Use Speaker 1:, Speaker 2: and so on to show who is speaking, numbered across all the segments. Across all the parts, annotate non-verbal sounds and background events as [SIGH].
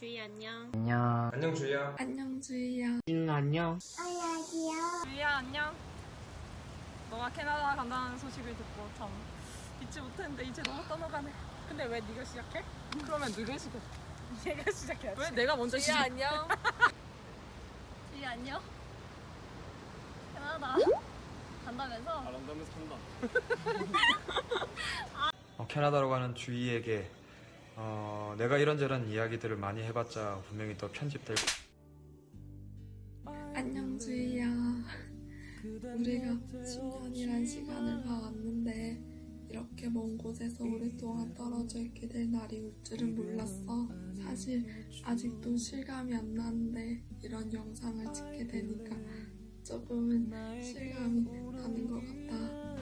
Speaker 1: 주희 안녕.
Speaker 2: 안녕.
Speaker 3: 안녕 주희야.
Speaker 4: 안녕 주희야.
Speaker 2: 진 안녕.
Speaker 5: 주희야 안녕. 너가 캐나다 간다는 소식을 듣고 참 잊지 못했는데 이제 너무 떠나가네. 근데 왜 네가 시작해? 그러면 누가 시작? 내가 시작해야지. 왜 내가 먼저 시작?
Speaker 1: 안녕. [LAUGHS] 주희 안녕. 캐나다 간다면서?
Speaker 3: 바람다면서 한다. [LAUGHS] 어, 캐나다로 가는 주희에게 어, 내가 이런저런 이야기들을 많이 해봤자 분명히 또 편집될
Speaker 4: 안녕 주희야. 우리가 10년이란 시간을 봐왔는데 이렇게 먼 곳에서 오랫동안 떨어져 있게 될 날이 올 줄은 몰랐어. 사실 아직도 실감이 안 나는데 이런 영상을 찍게 되니까 조금은 실감이 나는 것 같다.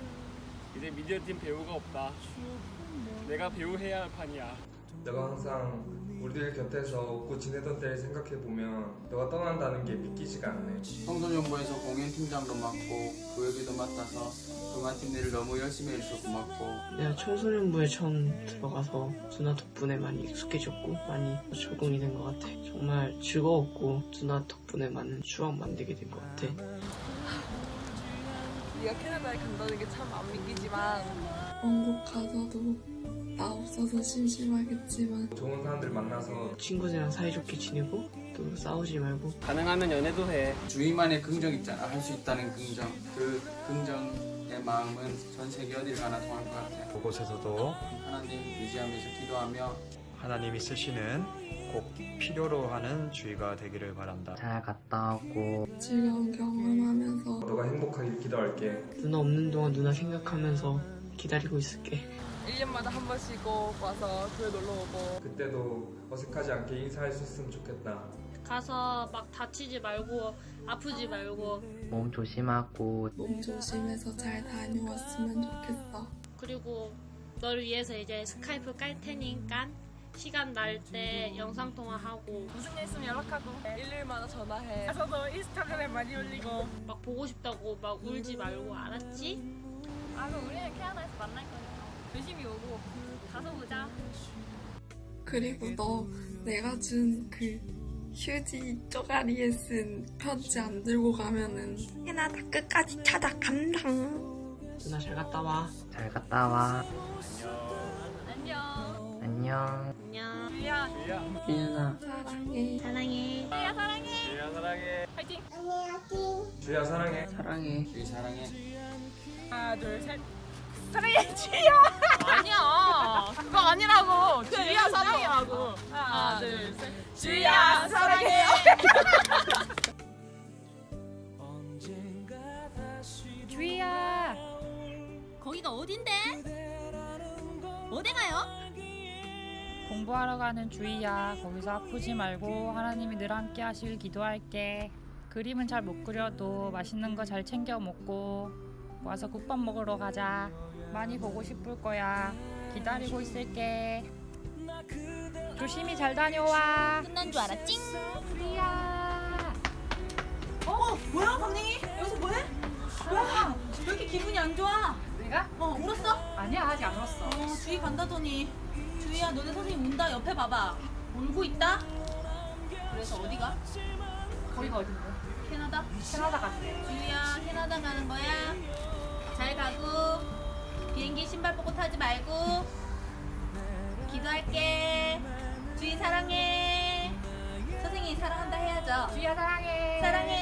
Speaker 6: 이제 미디어팀 배우가 없다. 내가 배우해야 할 판이야.
Speaker 3: 너가 항상 우리들 곁에서 웃고 지내던 때를 생각해보면 너가 떠난다는 게 믿기지가 않네.
Speaker 2: 청소년부에서 공연팀장도 맡고 교육에도 맡아서 동아팀 일을 너무 열심히 해줘서 고맙고. 내가 청소년부에 처음 들어가서 누나 덕분에 많이 익숙해졌고 많이 적응이 된 것 같아. 정말 즐거웠고 누나 덕분에 많은 추억 만들게 된 것 같아.
Speaker 5: 네가 캐나다에 간다는 게 참 안 믿기지만.
Speaker 4: 먼곳 가서도 나 없어서 심심하겠지만.
Speaker 3: 좋은 사람들 만나서
Speaker 2: 친구들이랑 사이좋게 지내고 또 싸우지 말고.
Speaker 6: 가능하면 연애도 해.
Speaker 2: 주위만의 긍정 있잖아. 할 수 있다는 긍정. 그 긍정의 마음은 전 세계 어딜 가나 통할 것 같아.
Speaker 3: 그곳에서도
Speaker 2: 하나님 의지하면서 기도하며
Speaker 3: 하나님이 쓰시는 꼭 필요로 하는 주희가 되기를 바란다.
Speaker 7: 잘 갔다 오고.
Speaker 4: 즐거운 경험하면서.
Speaker 3: 너가 행복하길 기도할게.
Speaker 2: 누나 없는 동안 누나 생각하면서 기다리고 있을게
Speaker 5: 1년마다 한 번씩 꼭 와서 교회 놀러 오고
Speaker 3: 그때도 어색하지 않게 인사할 수 있으면 좋겠다.
Speaker 1: 가서 막 다치지 말고 아프지 말고
Speaker 7: 몸 조심하고
Speaker 4: 몸 조심해서 잘 다녀왔으면 좋겠어.
Speaker 1: 그리고 너를 위해서 이제 스카이프 깔 테니까 시간 날 때 영상 통화하고
Speaker 5: 무슨 일 있으면 연락하고 일요일마다 전화해. 저도 인스타그램 많이 올리고.
Speaker 1: 막 보고 싶다고 막 울지 말고 알았지? 아 그럼 우리는 캐나다에서 만날 거니까 조심히 오고 가서 보자.
Speaker 4: 그리고 너 내가 준 그 휴지 쪼가리에 쓴 편지 안 들고 가면은 캐나다 끝까지 찾아간다.
Speaker 2: 누나 잘 갔다 와
Speaker 7: 잘 갔다 와.
Speaker 1: 안녕.
Speaker 7: 안녕.
Speaker 1: 안녕.
Speaker 5: 주희야.
Speaker 2: 희연아
Speaker 4: 사랑해.
Speaker 1: 사랑해.
Speaker 5: 주희야 사랑해.
Speaker 6: 주희야 사랑해.
Speaker 5: 파이팅.
Speaker 3: 주희야 사랑해.
Speaker 2: 사랑해 주희 사랑해
Speaker 5: 하나 둘 셋. 사랑해 주희야. [LAUGHS] 아니야. 그거 아니라고. 주희야 사랑해라고. 하나 둘 셋. 주희야 사랑해.
Speaker 8: 주희야 거기가 어딘데? 어디 가요?
Speaker 9: 공부하러 가는 주희야. 거기서 아프지 말고 하나님이 늘 함께 하실 기도할게. 그림은 잘 못 그려도 맛있는 거 잘 챙겨 먹고 와서 국밥 먹으러 가자. 많이 보고 싶을 거야. 기다리고 있을게. 조심히 잘 다녀와.
Speaker 8: 끝난 줄 알았지?
Speaker 9: 주희야.
Speaker 8: 어 뭐야 강냉이 여기서 뭐해? 뭐야 왜 이렇게 기분이 안 좋아?
Speaker 9: 내가?
Speaker 8: 어 울었어?
Speaker 9: 아니야 아직 안 왔어.
Speaker 8: 어 주희 간다더니 주희야 너네 선생님 운다 옆에 봐봐 울고 있다? 그래서 어디가?
Speaker 9: 거기가 어딘데?
Speaker 8: 캐나다?
Speaker 9: 캐나다 갔대.
Speaker 8: 주희야 캐나다 가는 거야 잘 가고 비행기 신발 벗고 타지 말고 기도할게. 주희 사랑해. 선생님이 사랑한다 해야죠.
Speaker 9: 주희야 사랑해.
Speaker 8: 사랑해